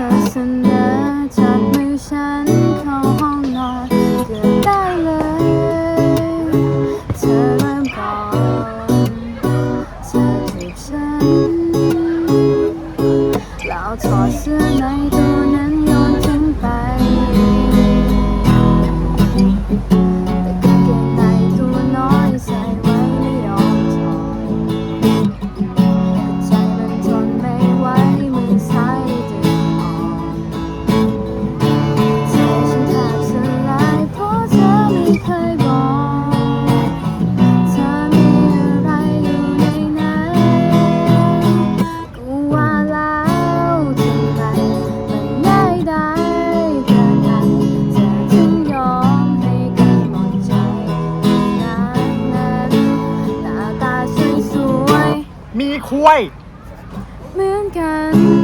เธอเสนอจับมือฉันเข้าห้องนอนเกือบได้เลย เธอเริ่มก่อนเธอถูกฉันแล้วถอดเสื้อใน มีคุย เหมือนกัน